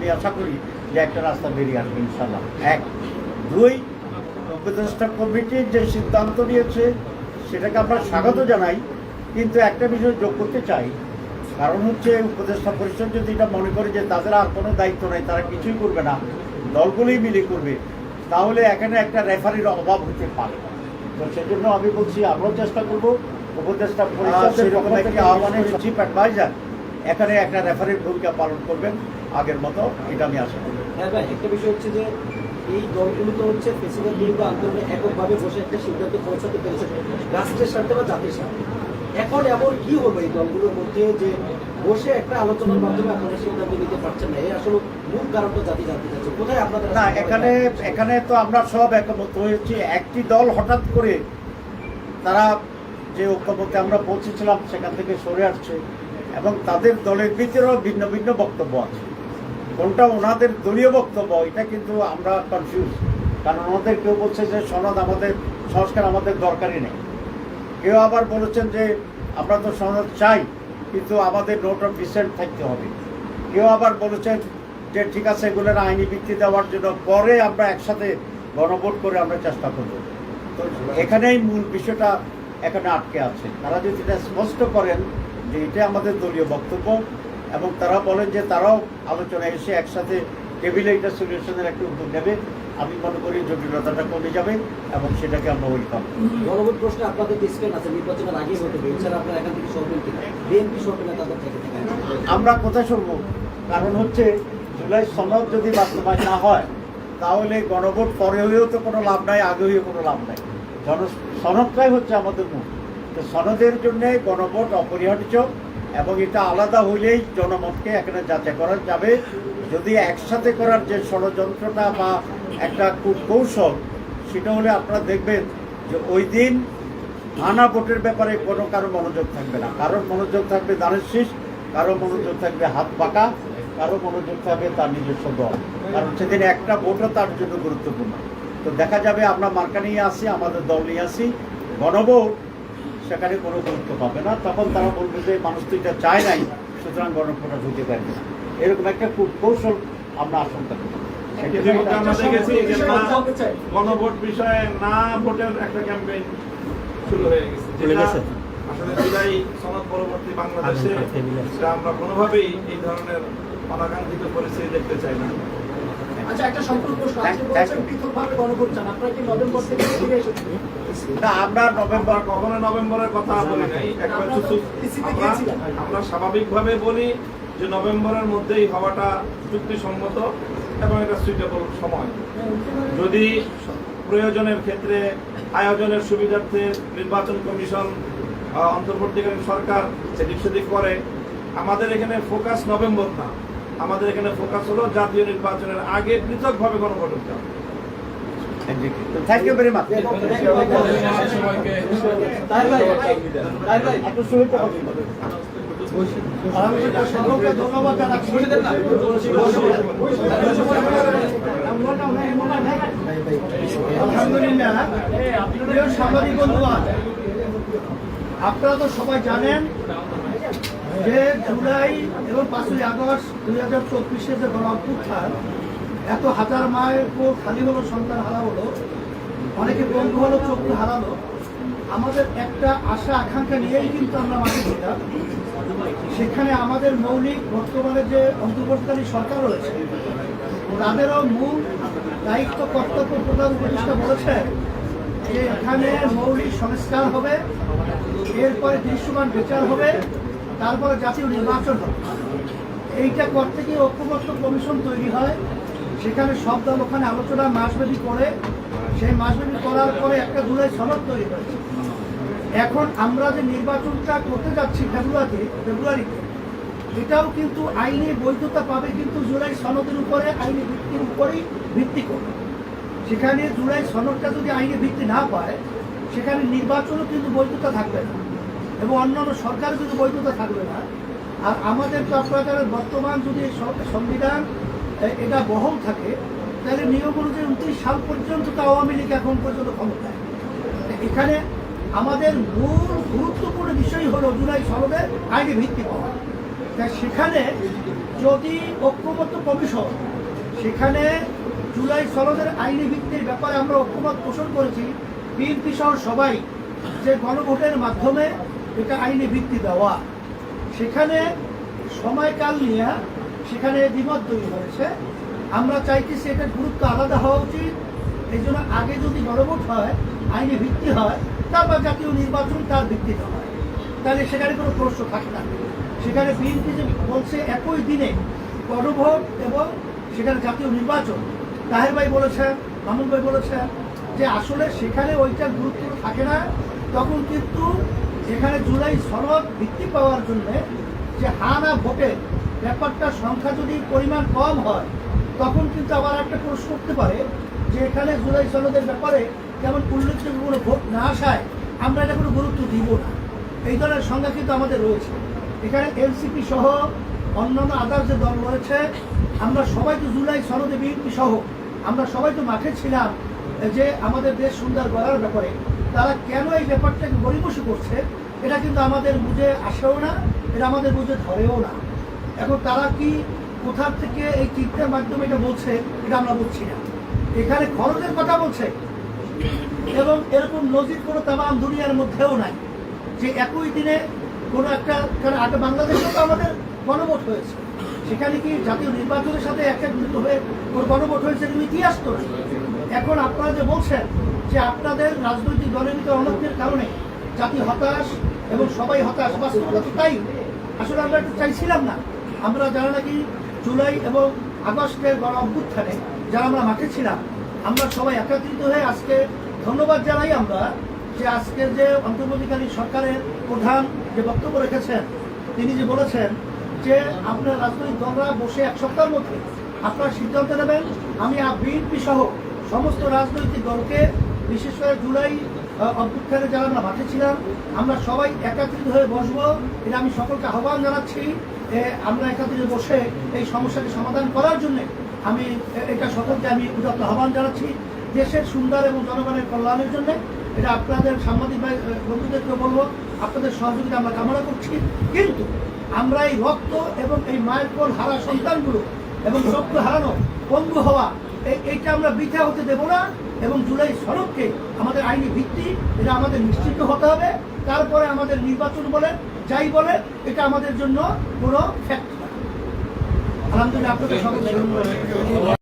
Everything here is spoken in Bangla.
আমি আশা করি যে একটা রাস্তা বেরিয়ে আসবে ইনশাল্লাহ এক। দুই উপদেষ্টা কমিটির যে সিদ্ধান্ত নিয়েছে সেটাকে আমরা স্বাগত জানাই। কিন্তু একটা বিষয় যোগ করতে চাই। কারণ হচ্ছে উপদেষ্টা পরিষদ যদি এটা মনে করে যে তাদের আর কোনো দায়িত্ব নাই তারা কিছুই করবে না দলগুলোই মিলে করবে তাহলে এখানে একটা রেফারির অভাব হতে পারে। তো সেজন্য আমি বলছি আমরাও চেষ্টা করব উপদেষ্টা পরিষদ সেরকম আহ্বানের চিফ অ্যাডভাইজার এখানে একটা রেফারির ভূমিকা পালন করবেন। আগের মতো এটা আমি আশা করি। হ্যাঁ ভাই একটা বিষয় হচ্ছে যে এই দলগুলো তো হচ্ছে প্রেসিডেন্ট বিরুদ্ধে আন্দোলনে এককভাবে বসে একটা সিদ্ধান্ত পৌঁছাতে পেরেছে রাষ্ট্রের স্বার্থে বা জাতির স্বার্থে। এখন এমন কি হবে এই দলগুলোর মধ্যে যে বসে একটা আলোচনার মাধ্যমে আপনারা সিদ্ধান্ত নিতে পারছেন না? এই আসলে মূল কারণ তো জাতি জানতে চাচ্ছে কোথায় আপনাদের না এখানে এখানে তো আমরা সব একমত হয়েছি। একটি দল হঠাৎ করে তারা যে ঐক্যমতে আমরা পৌঁছেছিলাম সেখান থেকে সরে আসছে এবং তাদের দলের ভিতরেও ভিন্ন ভিন্ন বক্তব্য আছে। কোনটা ওনাদের দলীয় বক্তব্য, এটা কিন্তু আমরা কনফিউজ কারণ ওনাদের কেউ বলছে যে সনদ আমাদের, সংস্কার আমাদের দরকারই নেই। কেউ আবার বলেছেন যে আমরা তো সনদ চাই, কিন্তু আমাদের নোট অফ ডিসেন্ট থাকতে হবে। কেউ আবার বলেছেন যে ঠিক আছে, এগুলোর আইনি ভিত্তি দেওয়ার জন্য পরে আমরা একসাথে গণভোট করে আমরা চেষ্টা করব। তো এখানেই মূল বিষয়টা এখানে আটকে আছে। তারা যদি এটা স্পষ্ট করেন যে এটা আমাদের দলীয় বক্তব্য এবং তারা বলেন যে তারাও আলোচনায় এসে একসাথে টেবিলে এটা সলিউশনের একটা উদ্যোগ নেবে। আমি মনে করি জটিলতাটা কমে যাবে এবং সেটাকে আমরা ওয়েলকাম গণভোট প্রশ্নে আপনাদের ডিসপ্লেন আছে নির্বাচনের আগেই হতে হবে এছাড়া আপনারা এখান থেকে সরবেন কিনা? বিএনপি সরবে না তাদের থেকে থেকে আমরা কোথায় সরব? কারণ হচ্ছে জুলাই সনদ যদি বাস্তবায়ন না হয় তাহলে গণভোট পরে হয়েও তো কোনো লাভ নাই আগে হয়েও কোনো লাভ নাই। জন সনদটাই হচ্ছে আমাদের মূল। তো সনদের জন্য গণভোট অপরিহার্য। এবং এটা আলাদা হইলেই জনমতকে এখানে যাচাই করা যাবে। যদি একসাথে করার যে ষড়যন্ত্রটা বা একটা কৌশল সেটা হলে আপনারা দেখবেন যে ওই দিন আনা ভোটের ব্যাপারে কোনো কারও মনোযোগ থাকবে না। কারোর মনোযোগ থাকবে দানের শীষ কারও মনোযোগ থাকবে হাত পাকা কারও মনোযোগ থাকবে তার নিজস্ব দল। কারণ সেদিন একটা ভোটও তার জন্য গুরুত্বপূর্ণ। তো দেখা যাবে আমরা মার্কা নিয়ে আসি, আমাদের দল নিয়ে আসি। গণভোট সেখানে কোনো গুরুত্ব পাবে না। তখন তারা বলবে যে মানুষ তো এটা চায় নাই সুতরাং গণভোটটা ঢুকে পারবে না। এরকম একটা খুব কৌশল আমরা আশঙ্কা করি। ইতিমধ্যে আমরা দেখেছি যে না গণভোট বিষয়ে না ভোটের একটা ক্যাম্পেইন শুরু হয়ে গেছে? আসলে জুলাই সনদ পরবর্তী বাংলাদেশে আমরা কোনোভাবেই এই ধরনের অনাকাঙ্ক্ষিত পরিস্থিতি দেখতে চাই না। না। আমরা নভেম্বর আমরা কখনো নভেম্বরের কথা বলি আমরা স্বাভাবিকভাবে যে নভেম্বরের মধ্যেই হওয়াটা যুক্তিসম্মত এবং এটা সুইটেবল সময়। যদি প্রয়োজনের ক্ষেত্রে আয়োজনের সুবিধার্থে নির্বাচন কমিশন অন্তর্বর্তীকালীন সরকার এদিক সেদিক করে আমাদের এখানে ফোকাস নভেম্বর না। আমাদের এখানে ফোকাস হলো জাতীয় নির্বাচনের আগে পৃথকভাবে গণভোট হতে হবে থ্যাংক ইউ ভেরি মাচ ধন্যবাদ আপনারা তো সবাই জানেন যে জুলাই এবং পাঁচই আগস্ট দুই হাজার চব্বিশে যে গণ অভ্যুত্থান এত হাজার মায়ের পর খালি হলো, সন্তান হারা হলো অনেকে বন্ধু হলো, চক্ষু হারালো। আমাদের একটা আশা, আকাঙ্ক্ষা নিয়েই কিন্তু আমরা মাঠে ছিলাম। সেখানে আমাদের মৌলিক বর্তমানে যে অন্তর্বর্তীকালীন সরকার রয়েছে, তাদেরও মূল দায়িত্ব, কর্তব্য প্রধান উপদেষ্টা বলেছেন যে এখানে মৌলিক সংস্কার হবে, এরপরে দৃশ্যমান বিচার হবে, তারপরে জাতীয় নির্বাচন হবে। এইটা করতে থেকে ঐক্যবদ্ধ কমিশন তৈরি হয়। সেখানে সব দল ওখানে আলোচনা, মাসব্যাপী করে। সেই মাসব্যাপী করার পরে একটা জুলাই সনদ তৈরি হয়েছে এখন আমরা যে নির্বাচনটা করতে যাচ্ছি ফেব্রুয়ারিতে ফেব্রুয়ারিতে এটাও কিন্তু আইনি বৈধতা পাবে কিন্তু জুলাই সনদের উপরে, আইনি ভিত্তির উপরেই ভিত্তি করবে। সেখানে জুলাই সনদটা যদি আইনি ভিত্তি না পায়, সেখানে নির্বাচনও কিন্তু বৈধতা থাকবে না। এবং অন্যান্য সরকার কিন্তু বৈধতা থাকবে না। আর আমাদের আপনাদের বর্তমান যদি সংবিধান এটা বহল থাকে, তাহলে নিয়ম অনুযায়ী উনত্রিশ সাল পর্যন্ত তো আওয়ামী লীগ এখন পর্যন্ত ক্ষমতায়। এখানে আমাদের মূল গুরুত্বপূর্ণ বিষয় হলো জুলাই সনদের আইনি ভিত্তি পাওয়া। তাই সেখানে যদি ঐক্যবদ্ধ কমিশন, সেখানে জুলাই সনদের আইনি ভিত্তির ব্যাপারে আমরা ঐক্যমত পোষণ করেছি, বিএনপি সহ সবাই যে গণভোটের মাধ্যমে এটা আইনি ভিত্তি দেওয়া। সেখানে সময়কাল নিয়ে সেখানে দ্বিমত তৈরি হয়েছে। আমরা চাইতেছি এটার গুরুত্ব আলাদা হওয়া উচিত। এই জন্য আগে যদি গণভোট হয়, আইনি ভিত্তি হয়, তারপর জাতীয় নির্বাচন তার ভিত্তিতে হয়। তাহলে সেখানে কোনো প্রশ্ন থাকে না। সেখানে বিএনপি যে বলছে একই দিনে গণভোট এবং সেখানে জাতীয় নির্বাচন, তাহের ভাই বলেছেন, মামুন ভাই বলেছেন যে আসলে সেখানে ওইটার গুরুত্ব থাকে না। তখন কিন্তু এখানে জুলাই সনদ ভিত্তি পাওয়ার জন্য যে হা না ভোটের ব্যাপারটা সংখ্যা যদি পরিমাণ কম হয়, তখন কিন্তু আবার একটা প্রশ্ন করতে পারে যে এখানে জুলাই সনদের ব্যাপারে যেমন উল্লেখযোগ্য কোনো ভোট না আসায় আমরা এটা কোনো গুরুত্ব দিব না। এই ধরনের সংজ্ঞা কিন্তু আমাদের রয়েছে। এখানে এনসিপি সহ অন্যান্য আদার যে দল রয়েছে, আমরা সবাই তো জুলাই সনদে বিএনপি সহ, আমরা সবাই তো মাঠে ছিলাম যে আমাদের দেশ সুন্দর গড়ার ব্যাপারে, তারা কেন এই ব্যাপারটাকে গরিবসী করছে? এটা কিন্তু আমাদের বুঝে আসেও না, এটা আমাদের বুঝে ধরেও না। এখন তারা কি কোথা থেকে এই চিত্রের মাধ্যমে এটা বলছে, এটা আমরা বুঝছি না। এখানে খরচের কথা বলছে, এবং এরকম নজির কোনো তামাম দুনিয়ার মধ্যেও নাই, যে একই দিনে কোনো একটা, কারণ আগে বাংলাদেশেও তো আমাদের গণভোট হয়েছে। সেখানে কি জাতীয় নির্বাচনের সাথে একত্রিত হয়ে কোনো গণভোট হয়েছে কিন্তু ইতিহাস তো এখন আপনারা যে বলছেন যে আপনাদের রাজনৈতিক দলের ভিতরে অনৈক্যের কারণে জাতি হতাশ এবং সবাই হতাশ বাস্তবতা তো তাই। আসলে আমরা একটু চাইছিলাম না। আমরা যারা নাকি জুলাই এবং আগস্টের গণ অভ্যুত্থানে, যারা আমরা মাঠে ছিলাম, আমরা সবাই একত্রিত হয়ে আজকে ধন্যবাদ জানাই আমরা যে আজকের যে অন্তর্বর্তীকালীন সরকারের প্রধান যে বক্তব্য রেখেছেন, তিনি যে বলেছেন যে আপনার রাজনৈতিক দলরা বসে এক সপ্তাহের মধ্যে আপনারা সিদ্ধান্ত নেবেন। আমি বিএনপি সহ সমস্ত রাজনৈতিক দলকে, বিশেষ করে জুলাই অভ্যুত্থানে যারা আমরা মাঠে ছিলাম, আমরা সবাই একাত্রিত হয়ে বসবো। এটা আমি সকলকে আহ্বান জানাচ্ছি আমরা একত্রিত বসে এই সমস্যাকে সমাধান করার জন্য আমি এটা সকলকে আমি উদাত্ত আহ্বান জানাচ্ছি দেশের সুন্দর এবং জনগণের কল্যাণের জন্য। এটা আপনাদের সাংবাদিক ভাই বন্ধুদেরকে বলব, আপনাদের সহযোগিতা আমরা কামনা করছি। কিন্তু আমরা এই রক্ত এবং এই মায়ের কোল হারা সন্তানগুলো এবং চক্ষু হারানো পঙ্গু হওয়া এই- এইটা আমরা বৃথা হতে দেব না। এবং জুলাই সড়ককে আমাদের আইনি ভিত্তি, এটা আমাদের নিশ্চিত হতে হবে। তারপরে আমাদের নির্বাচন বলে, যাই বলে, এটা আমাদের জন্য কোনো ফ্যাক্ট আলহামদুলিল্লাহ, আপনাদের সকলকে